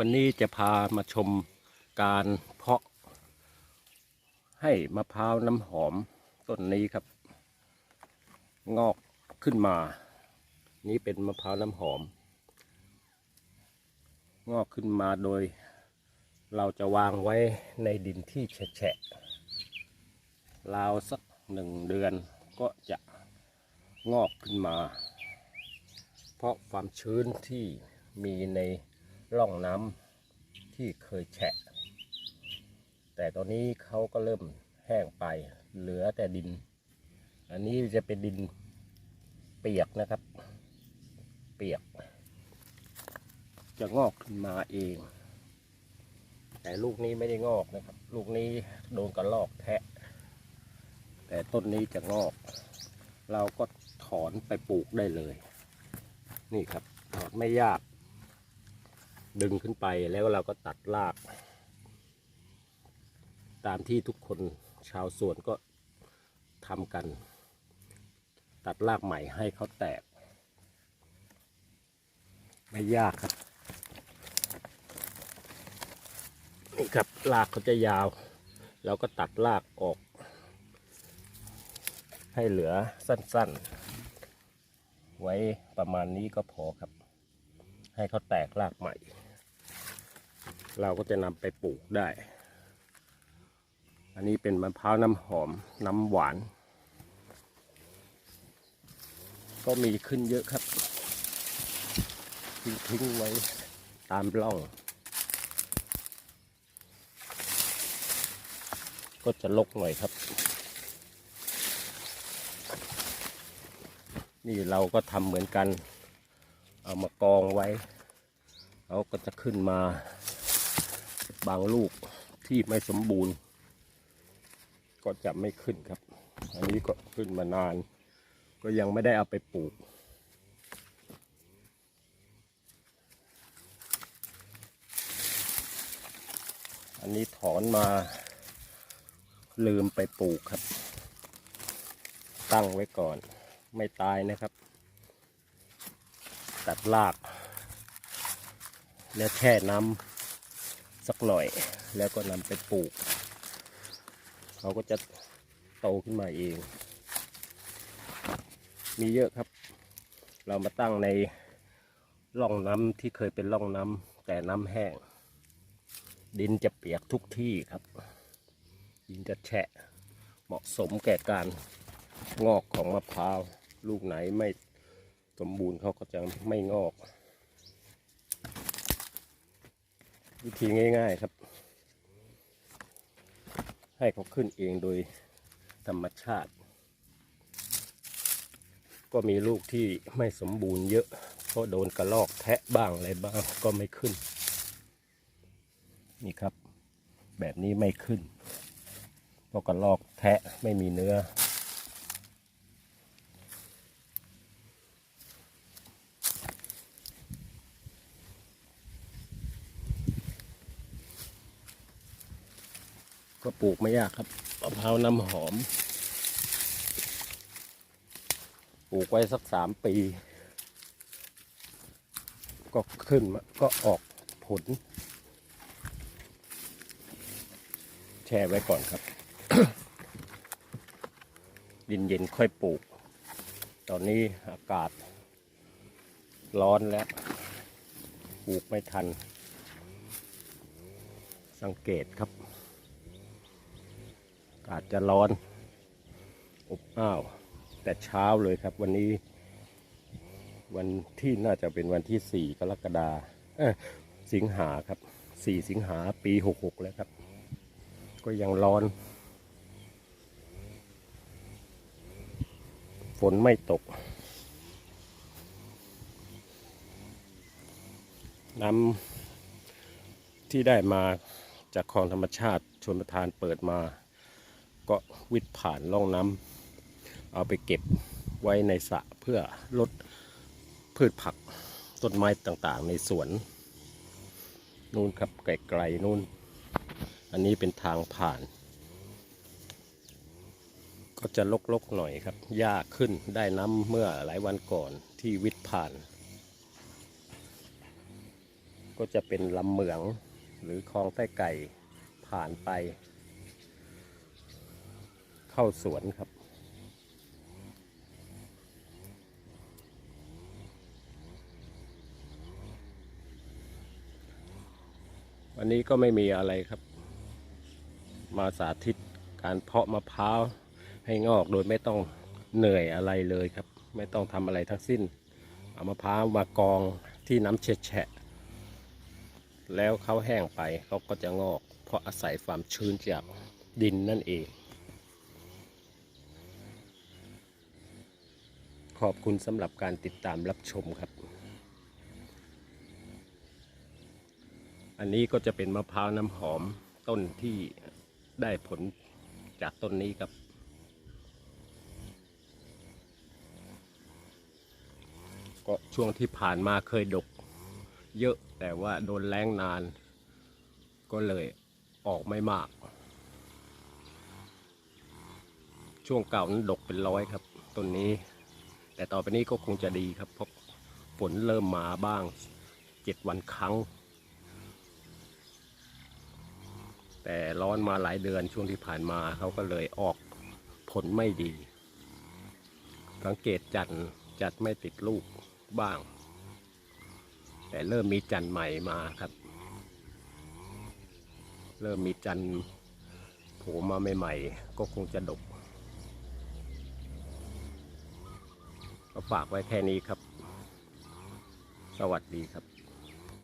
วันนี้จะพามาชมการเพาะ ให้มะพร้าวน้ำหอมต้นนี้ครับ งอกขึ้นมา นี่เป็นมะพร้าวน้ำหอม งอกขึ้นมาโดย เราจะวางไว้ในดินที่แฉะราวสักหนึ่งเดือนก็จะงอกขึ้นมา เพราะความชื้นที่มีใน ร่องน้ำที่เคยแฉะ แต่ตอนนี้เขาก็เริ่มแห้งไป เหลือแต่ดิน อันนี้จะเป็นดินเปียกนะครับ เปียก จะงอกขึ้นมาเอง แต่ลูกนี้ไม่ได้งอกนะครับ ลูกนี้โดนกระลอกแทะ แต่ต้นนี้จะงอก เราก็ถอนไปปลูกได้เลย นี่ครับถอนไม่ยาก ดึงขึ้นไปแล้วเราก็ตัดราก ตามที่ทุกคนชาวสวนก็ทำกัน ตัดรากใหม่ให้เขาแตก ไม่ยากครับนี่ครับรากเขาจะยาว เราก็ตัดรากออก ให้เหลือสั้นๆ ไว้ประมาณนี้ก็พอครับ ให้เขาแตกรากใหม่ เราก็จะนำไปปลูกได้ อันนี้เป็นมะพร้าวน้ำหอมน้ำหวาน ก็มีขึ้นเยอะครับ ทิ้งไว้ตามร่อง ก็จะลกหน่อยครับ นี่เราก็ทำเหมือนกัน เอามากองไว้เขาก็จะขึ้นมา บางลูกที่ไม่สมบูรณ์ ก็จะไม่ขึ้นครับ อันนี้ก็ขึ้นมานาน ก็ยังไม่ได้เอาไปปลูก อันนี้ถอนมาลืมไปปลูกครับ ตั้งไว้ก่อน ไม่ตายนะครับ ตัดราก แล้วแช่น้ำ สักหน่อย แล้วก็นำไปปลูก เขาก็จะโตขึ้นมาเอง มีเยอะครับ เรามาตั้งในร่องน้ำที่เคยเป็นร่องน้ำแต่น้ำแห้ง ดินจะเปียกทุกที่ครับ ดินจะแฉะเหมาะสมแก่การงอกของมะพร้าว ลูกไหนไม่สมบูรณ์เขาก็จะไม่งอก วิธีง่าย ๆครับ ให้เขาขึ้นเองโดยธรรมชาติ ก็มีลูกที่ไม่สมบูรณ์เยอะ เพราะโดนกระลอกแทะบ้างอะไรบ้างก็ไม่ขึ้น นี่ครับ แบบนี้ไม่ขึ้น เพราะกระลอกแทะไม่มีเนื้อ ปลูกไม่ยากครับมะพร้าวน้ำหอม ปลูกไว้สักสามปี ก็ขึ้นมาก็ออกผล แช่ไว้ก่อนครับ ดินเย็นค่อยปลูก ตอนนี้อากาศ ร้อนแล้ว ปลูกไม่ทัน สังเกตครับ อากาศจะร้อนอบอ้าว แต่เช้าเลยครับวันนี้ วันที่น่าจะเป็นวันที่สี่กรกฎาเอ้ยสิงหาครับสี่สิงหาปีหกหกแล้วครับ ก็ยังร้อน ฝนไม่ตก น้ำที่ได้มาจากคลองธรรมชาติชนประทานเปิดมา ก็วิดผ่านร่องน้ำเอาไปเก็บไว้ในสระเพื่อลดพืชผักต้นไม้ต่างๆ ในสวน นู่นครับไกลๆนู่น อันนี้เป็นทางผ่าน ก็จะลกๆหน่อยครับหญ้าขึ้นได้น้ำเมื่อหลายวันก่อนที่วิดผ่าน ก็จะเป็นลำเหมืองหรือคลองใต้ไก่ผ่านไป เข้าสวนครับ วันนี้ก็ไม่มีอะไรครับ มาสาธิตการเพาะมะพร้าวให้งอกโดยไม่ต้องเหนื่อยอะไรเลยครับ ไม่ต้องทำอะไรทั้งสิ้น เอามะพร้าวมากองที่น้ำแฉะ แล้วเขาแห้งไปเขาก็จะงอก เพราะอาศัยความชื้นจากดินนั่นเอง ขอบคุณสำหรับการติดตามรับชมครับ อันนี้ก็จะเป็นมะพร้าวน้ำหอมต้นที่ได้ผลจากต้นนี้ครับ ก็ช่วงที่ผ่านมาเคยดก เยอะแต่ว่าโดนแล้งนาน ก็เลยออกไม่มาก ช่วงเก่านั้นดกเป็นร้อยครับต้นนี้ แต่ต่อไปนี้ก็คงจะดีครับเพราะฝนเริ่มมาบ้างเจ็ดวันครั้ง แต่ร้อนมาหลายเดือนช่วงที่ผ่านมาเขาก็เลยออกผลไม่ดี สังเกตจันจัดไม่ติดลูกบ้าง แต่เริ่มมีจันใหม่มาครับ เริ่มมีจันโผล่มาใหม่ๆก็คงจะดก ก็ฝากไว้แค่นี้ครับ สวัสดีครับ